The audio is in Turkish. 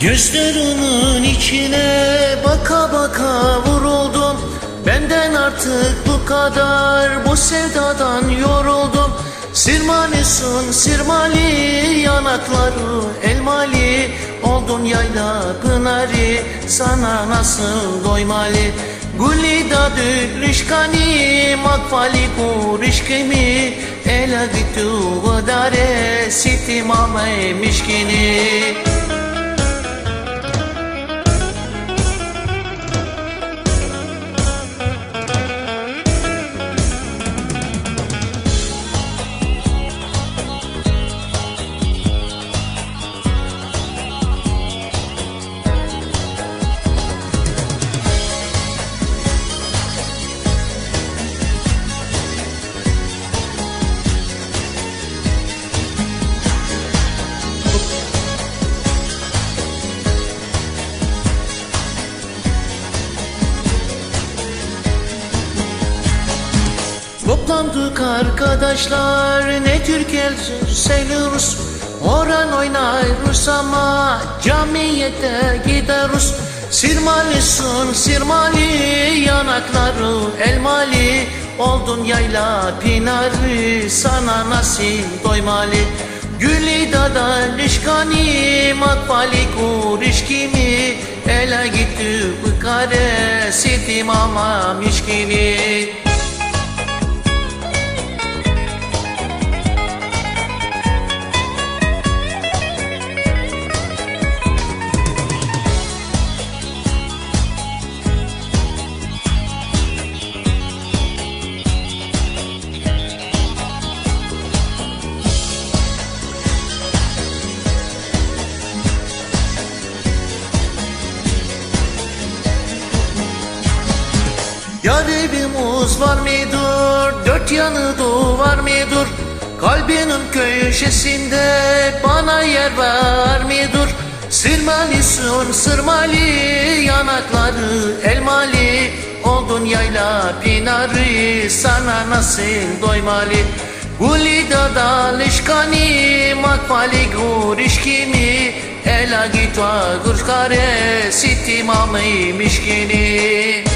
Gözlerinin içine baka baka vuruldum. Benden artık bu kadar bu sevdadan yoruldum. Sirmanisun sirmali yanakları elmali Oldun yayla pınarı. Sana nasıl doymalı Gulida dülüşkani makfali kurişkimi Ela gitu vadare siti mamay mişkini Toplandık arkadaşlar ne Türkiye söylüyoruz Oran oynarız ama camiyete gideriz. Sirmalisun sirmali yanakları elmali Oldun yayla pinarı sana nasıl doymalı Gülü dada lişkani makbali kurişkimi Ele gitti bu kare sitim ama mişkini Yar evimiz var mıdır? Dört yanı duvar mıdır? Kalbinin köşesinde bana yer var mıdır? Sırmalisun sırmali yanakları elmali Oldun yayla pinarı sana nasıl doymalı Gulida dalışkani makbali gurişkini Ela gitwa gurkare siti mamay mişkini